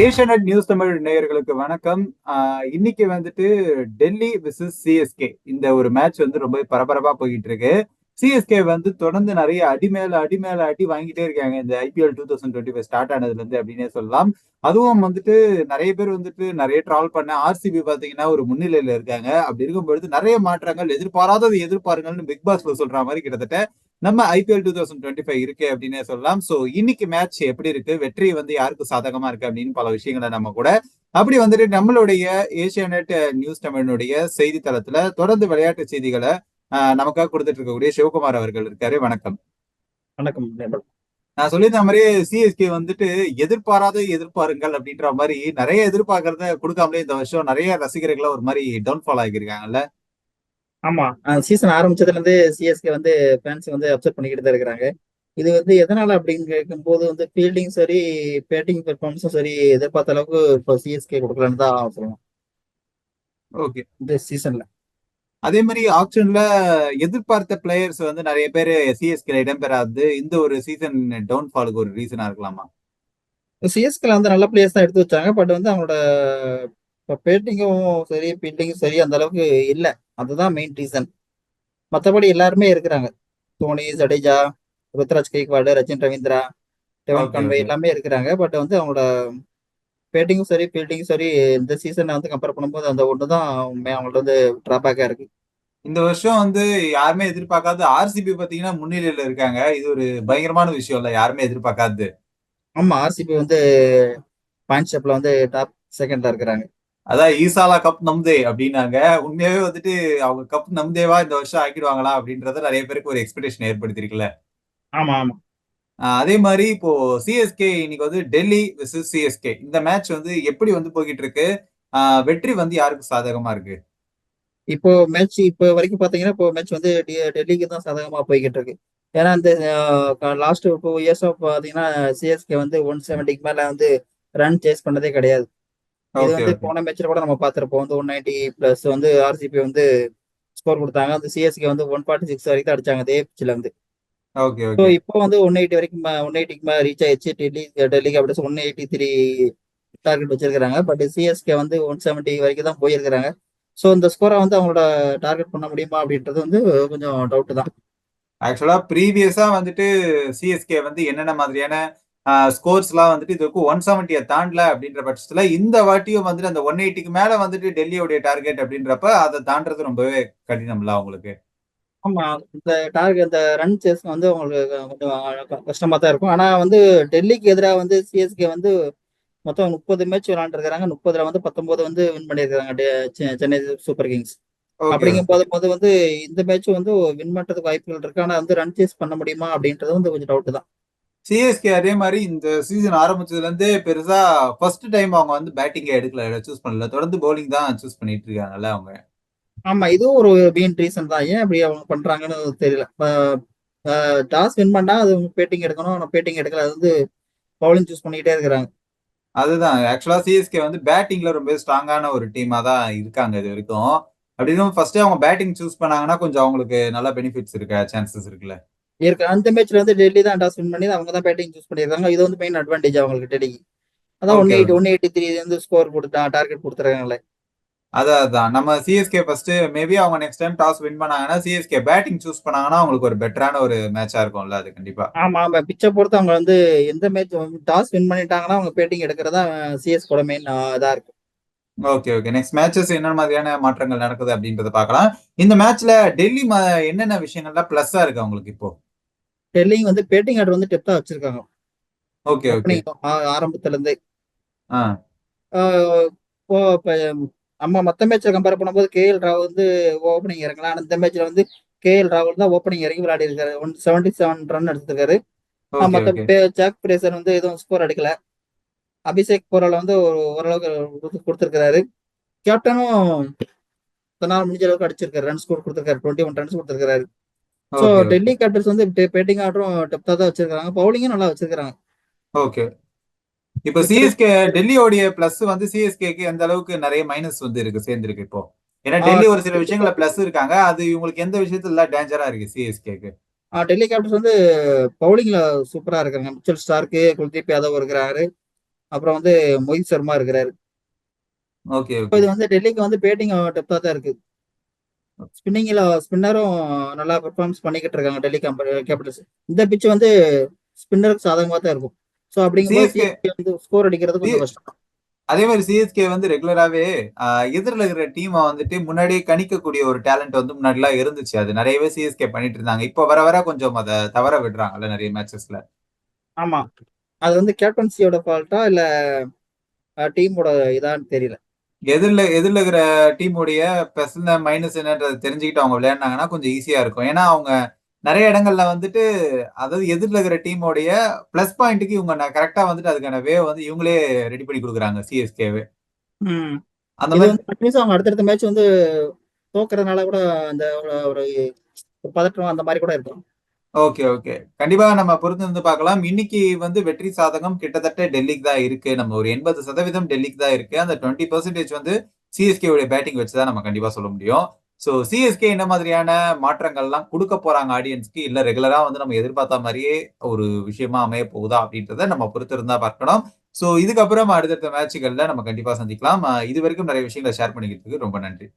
Asianet news Tamil நேயர்களுக்கு வணக்கம். இன்னைக்கு வந்துட்டு டெல்லி விசஸ் சிஎஸ்கே இந்த ஒரு மேட்ச் வந்து ரொம்ப பரபரப்பா போயிட்டு இருக்கு சிஎஸ்கே வந்து தொடர்ந்து நிறைய அடி மேல அடி மேல அடி வாங்கிட்டே இருக்காங்க. இந்த IPL two thousand twenty five start ஆனதுல இருந்து அப்படின்னே சொல்லலாம். அதுவும் வந்துட்டு நிறைய பேர் வந்துட்டு நிறைய ட்ராவல் பண்ண ஆர்சிபி பாத்தீங்கன்னா ஒரு முன்னிலையில இருக்காங்க. அப்படி இருக்கும்பொழுது நிறைய மாற்றங்கள் எதிர்பாராதது எதிர்பாருங்கள்னு பிக் பாஸ்ல சொல்ற மாதிரி கிட்டத்தட்ட நம்ம IPL two thousand twenty five இருக்கு அப்படின்னே சொல்லலாம். சோ இன்னைக்கு மேட்ச் எப்படி இருக்கு? வெற்றி வந்து யாருக்கு சாதகமா இருக்கு அப்படின்னு பல விஷயங்களை நம்ம கூட அப்படி வந்துட்டு நம்மளுடைய ஏசியாநெட் நியூஸ் தமிழனுடைய செய்தி தளத்துல தொடர்ந்து விளையாட்டு செய்திகளை நமக்காக கொடுத்துட்டு இருக்கக்கூடிய சிவகுமார் அவர்கள் இருக்காரு. வணக்கம். வணக்கம். நான் சொல்லியிருந்த மாதிரியே சிஎஸ்கே வந்துட்டு எதிர்பாராத எதிர்பாருங்கள் அப்படின்ற மாதிரி நிறைய எதிர்பார்க்கறத கொடுக்காமலே இந்த வருஷம் நிறைய ரசிகர்களை ஒரு மாதிரி டவுன்ஃபால் ஆகியிருக்காங்கல்ல ஆமா. சீசன் ஆரம்பிச்சதுல இருந்து சிஎஸ்கே வந்து ஃபேன்ஸ் வந்து அப்செட் பண்ணிக்கிட்டு தான் இருக்கிறாங்க. இது வந்து எதனால அப்படின்னு கேட்கும்போது வந்து ஃபீல்டிங் சரி பேட்டிங் பெர்ஃபார்மன்ஸும் சரி எதிர்பார்த்த அளவுக்கு இப்போ சிஎஸ்கே கொடுக்கலன்னு தான் சொல்லலாம் ஓகே இந்த சீசன்ல அதே மாதிரி ஆப்ஷன்ல எதிர்பார்த்த பிளேயர்ஸ் வந்து நிறைய பேர் சிஎஸ்கே இடம்பெறாது. இந்த ஒரு சீசன் டவுன்ஃபாலுக்கு ஒரு ரீசனா இருக்கலாமா? சிஎஸ்கேல வந்து நல்ல பிளேயர்ஸ் தான் எடுத்து வச்சாங்க. பட் வந்து அவங்களோட இப்போ பேட்டிங்கும் சரி ஃபீல்டிங்கும் சரி அந்த அளவுக்கு இல்லை. அதுதான் மெயின் ரீசன் மற்றபடி எல்லாருமே இருக்கிறாங்க. Dhoni Jadeja Ruturaj Gaikwad Rachin Ravindra Okay, Conway. எல்லாமே இருக்கிறாங்க. பட் வந்து அவங்களோட பேட்டிங்கும் சரி ஃபீல்டிங்கும் சரி இந்த சீசனை வந்து கம்பேர் பண்ணும்போது அந்த ஒன்று தான் அவங்கள்ட்ட வந்து ட்ராபேக்காக இருக்கு. இந்த வருஷம் வந்து யாருமே எதிர்பார்க்காத ஆர்சிபி பாத்தீங்கன்னா முன்னிலையில இருக்காங்க. இது ஒரு பயங்கரமான விஷயம் இல்ல. யாருமே எதிர்பார்க்காது ஆமா ஆர்சிபி வந்து பாயிண்ட் ஷேப்ல வந்து டாப் செகண்ட்ல இருக்கிறாங்க. அதான் ஈசாலா கப் நம்தே அப்படின்னாங்க. உண்மையாவே வந்துட்டு அவங்க கப் நம்தேவா இந்த வருஷம் ஆக்கிடுவாங்களா அப்படின்றத நிறைய பேருக்கு ஒரு எக்ஸ்பெக்டேஷன் ஏற்படுத்திருக்குல்ல. ஆமா ஆமா. அதே மாதிரி இப்போ சிஎஸ்கே இன்னைக்கு வந்து டெல்லி விசஸ் சிஎஸ்கே இந்த மேட்ச் வந்து எப்படி வந்து போய்கிட்டு இருக்கு ஆஹ் வெற்றி வந்து யாருக்கு சாதகமா இருக்கு? இப்போ மேட்ச் இப்போ வரைக்கும் பாத்தீங்கன்னா இப்போ மேட்ச் வந்து டெ- டெல்லிக்கு தான் சாதகமா போய்கிட்டு இருக்கு ஏன்னா இந்த லாஸ்ட் டூ இயர்ஸ் பாத்தீங்கன்னா சிஎஸ்கே வந்து ஒன் செவன்ட்டிக்கு மேல வந்து ரன் சேஸ் பண்ணதே கிடையாது. இது வந்து போன மேட்ச்ல கூட நம்ம பார்த்திருப்போம். வந்து ஒன் நைன்டி பிளஸ் வந்து ஆர்சிபி வந்து ஸ்கோர் கொடுத்தாங்க. அந்த சிஎஸ்கே வந்து ஒன் ஃபார்ட்டி சிக்ஸ் வரைக்கும் அடிச்சாங்க அதே பிச்சில் வந்து. ஓகே ஸோ இப்போ வந்து ஒன் எயிட்டி வரைக்கும் ஒன் எயிட்டிக்கு ரீச் ஆயிடுச்சு. டெல்லி டெல்லிக்கு அப்படி ஒன் எயிட்டி த்ரீ டார்கெட் வச்சிருக்காங்க பட் சிஎஸ்கே வந்து ஒன் செவன்ட்டி வரைக்கும் தான் போயிருக்கிறாங்க. ஸோ இந்த ஸ்கோரை வந்து அவங்களோட டார்கெட் பண்ண முடியுமா அப்படின்றது வந்து கொஞ்சம் டவுட் தான். ஆக்சுவலா ப்ரீவியஸா வந்துட்டு சிஎஸ்கே வந்து என்னென்ன மாதிரியான ஸ்கோர்ஸ் எல்லாம் வந்துட்டு இதுக்கு ஒன் செவன்ட்டியை தாண்டல அப்படின்ற பட்சத்துல இந்த வாட்டியும் வந்துட்டு அந்த ஒன் எயிட்டிக்கு மேல வந்துட்டு டெல்லியோடைய டார்கெட் அப்படின்றப்ப அதை தாண்டறது ரொம்பவே கடினம்ல அவங்களுக்கு ஆமா இந்த டார்கெட் இந்த ரன் சேஸ் வந்து அவங்களுக்கு கொஞ்சம் கஷ்டமா தான் இருக்கும். ஆனா வந்து டெல்லிக்கு எதிராக வந்து சிஎஸ்கே வந்து மொத்தம் முப்பது மேட்ச் விளையாண்டுருக்காங்க முப்பதுல வந்து பத்தொன்பது வந்து வின் பண்ணியிருக்காங்க சென்னை சூப்பர் கிங்ஸ். அப்படிங்கும் போது போது வந்து இந்த மேட்ச் வந்து வின் பண்றதுக்கு வாய்ப்புகள் இருக்கு. ஆனா வந்து ரன் சேஸ் பண்ண முடியுமா அப்படின்றது வந்து கொஞ்சம் டவுட் தான். சிஎஸ்கே அதே மாதிரி இந்த சீசன் ஆரம்பிச்சதுல இருந்தே பெருசா ஃபர்ஸ்ட் டைம் அவங்க வந்து பேட்டிங்கை எடுக்கல. சூஸ் பண்ணல. தொடர்ந்து bowling தான் சூஸ் பண்ணிட்டு இருக்காங்கல்ல அவங்க. ஆமா இதுவும் ஒரு மெயின் ரீசன் தான். ஏன் அப்படி அவங்க பண்றாங்கன்னு தெரியல. டாஸ் வின் பண்ணா அது பேட்டிங் எடுக்கணும். ஆனா பேட்டிங் எடுக்கல. அது வந்து பவுலிங் சூஸ் பண்ணிக்கிட்டே இருக்கிறாங்க. அதுதான். ஆக்சுவலா சிஎஸ்கே வந்து பேட்டிங்ல ரொம்ப ஸ்ட்ராங்கான ஒரு டீமா தான் இருக்காங்க இது வரைக்கும். அப்படின்னு ஃபர்ஸ்ட் அவங்க பேட்டிங் சூஸ் பண்ணாங்கன்னா கொஞ்சம் அவங்களுக்கு நல்ல பெனிஃபிட்ஸ் இருக்க சான்சஸ் இருக்குல்ல. இருக்கு. அந்த மேட்ச்ல வந்து டெல்லி தான் டாஸ் வின் பண்ணி அவங்க தான் பேட்டிங் சூஸ் பண்ணியிருக்காங்க. இது வந்து மெயின் அட்வான்டேஜ் அவங்களுக்கு டெல்லிக்கு அதான் one eighty one eighty three வந்து ஸ்கோர் கொடுத்தா டார்கெட் கொடுத்துருக்காங்களே அதான் அதான் நம்ம சிஎஸ்கே ஃபர்ஸ்ட் மேபி அவங்க நெக்ஸ்ட் டைம் டாஸ் வின் பண்ணாங்கன்னா சிஎஸ்கே பேட்டிங் சூஸ் பண்ணாங்கன்னா அவங்களுக்கு ஒரு பெட்டரான ஒரு மேட்சா இருக்கும்ல அது கண்டிப்பா. ஆமா ஆமா. பிச்சை பொறுத்து அவங்க வந்து எந்த மேட்ச் டாஸ் வின் பண்ணிட்டாங்கன்னா அவங்க பேட்டிங் எடுக்கிறதா சிஎஸ் கூட மெயின் இதா இருக்கு. ஓகே ஓகே நெக்ஸ்ட் மேட்சஸ் என்ன மாதிரியான மாற்றங்கள் நடக்குது அப்படின்றத பார்க்கலாம். இந்த மேட்ச்ல டெல்லி என்னென்ன விஷயங்கள்லாம் பிளஸ்ஸா இருக்கு அவங்களுக்கு இப்போ? டெல்லி வந்து பேட்டிங் ஆர்டர் வந்து டெப்தா வச்சிருக்காங்க. ஓகே ஆரம்பத்துல இருந்தே நம்ம மற்ற மேட்சை கம்பேர் பண்ணும்போது கேஎல் ராகுல் வந்து ஓப்பனிங் இறங்கலாம் ஆனா இந்த மேட்ச்ல வந்து கேஎல் ராகுல் தான் ஓப்பனிங் இறங்கி விளையாடி இருக்காரு ஒன் செவன்டி செவன் ரன் எடுத்திருக்காரு மத்த ஜாக் பிரேசர் வந்து எதுவும் ஸ்கோர் அடிக்கல அபிஷேக் போரால வந்து ஒரு ஓரளவுக்கு கொடுத்து- கொடுத்திருக்காரு கேப்டனும் தன்னால் முடிஞ்ச அளவுக்கு அடிச்சிருக்காரு. ரன் ஸ்கோர் கொடுத்திருக்காரு. டுவெண்ட்டி ஒன் ரன்ஸ் கொடுத்திருக்காரு ஸோ டெல்லி கேப்டன்ஸ் வந்து பேட்டிங் ஆர்டரும் டெப்தா தான் வச்சிருக்காங்க. பவுலிங்கும் நல்லா வச்சிருக்காங்க ஓகே இப்போ சிஎஸ்கே டெல்லியோடைய பிளஸ் வந்து சிஎஸ்கேக்கு எந்த அளவுக்கு நிறைய மைனஸ் வந்து இருக்கு சேர்ந்துருக்கு இப்போ? ஏன்னா டெல்லி ஒரு சில விஷயங்கள பிளஸ் இருக்காங்க. அது இவங்களுக்கு எந்த விஷயத்துல டேஞ்சரா இருக்கு சிஎஸ்கேக்கு டெல்லி கேப்டன்ஸ் வந்து பவுலிங்ல சூப்பரா இருக்காங்க. மிச்சல் ஸ்டார்க்கு குல்தீப் யாதவ் இருக்கிறாரு. அப்புறம் வந்து மொஹித் சர்மா இருக்கிறாரு. ஓகே இப்போ ஓகே இது வந்து டெல்லிக்கு வந்து பேட்டிங் டெப்தா தான் இருக்கு. ஸ்பின்னிங்கில் ஸ்பின்னரும் நல்லா பெர்ஃபார்மன்ஸ் பண்ணிக்கிட்டு இருக்காங்க டெல்லி கேபிட்டல்ஸ். இந்த பிட்ச் வந்து ஸ்பின்னருக்கு சாதகமாக தான் இருக்கும். ஸோ அப்படிங்கும்போது ஸ்கோர் அடிக்கிறது கொஞ்சம் கஷ்டம். அதே மாதிரி சிஎஸ்கே வந்து ரெகுலராகவே எதிரில் இருக்கிற டீமை வந்துட்டு முன்னாடியே கணிக்கக்கூடிய ஒரு டேலண்ட் வந்து முன்னாடிலாம் இருந்துச்சு. அது நிறையவே சிஎஸ்கே பண்ணிட்டு இருந்தாங்க. இப்போ வர வர கொஞ்சம் அதை தவற விடுறாங்கல்ல நிறைய மேட்சஸ்ல ஆமா. அது வந்து கேப்டன்சியோட ஃபால்ட்டா இல்ல டீமோட இதான்னு தெரியல. எதிரில் எதிரில் இருக்கிற டீமுடைய ப்ளஸ் என்ன மைனஸ் என்னன்றதை தெரிஞ்சுக்கிட்டு அவங்க விளையாடினாங்கன்னா கொஞ்சம் ஈஸியா இருக்கும். ஏன்னா அவங்க நிறைய இடங்கள்ல வந்துட்டு அதாவது எதிரில் இருக்கிற டீமோடைய ப்ளஸ் பாயிண்ட்டுக்கு இவங்க கரெக்டா வந்துட்டு அதுக்கான வே வந்து இவங்களே ரெடி பண்ணி கொடுக்குறாங்க சிஎஸ்கேவே அந்த மாதிரி அவங்க அடுத்தடுத்த மேட்ச் வந்து தோக்குறதுனால கூட அந்த ஒரு பதற்றம் அந்த மாதிரி கூட இருக்கும். Okay okay. கண்டிப்பா நம்ம பொறுத்து இருந்து பார்க்கலாம். இன்னைக்கு வந்து வெற்றி சாதகம் கிட்டத்தட்ட டெல்லிக்கு தான் இருக்கு. நம்ம ஒரு எண்பது சதவீதம் டெல்லிக்கு தான் இருக்கு. அந்த டுவெண்ட்டி பர்சன்டேஜ் வந்து சிஎஸ்கே உடைய பேட்டிங் வச்சு தான் நம்ம கண்டிப்பா சொல்ல முடியும். ஸோ சிஎஸ்கே என்ன மாதிரியான மாற்றங்கள்லாம் கொடுக்க போறாங்க ஆடியன்ஸ்க்கு இல்ல ரெகுலரா வந்து நம்ம எதிர்பார்த்த மாதிரியே ஒரு விஷயமா அமைய போகுதா அப்படின்றத நம்ம பொறுத்து இருந்தா பார்க்கணும். ஸோ இதுக்கப்புறம் அடுத்தடுத்த மேட்சுகள்ல நம்ம கண்டிப்பா சந்திக்கலாம். இது வரைக்கும் நிறைய விஷயங்களை ஷேர் பண்ணிக்கிறதுக்கு ரொம்ப நன்றி.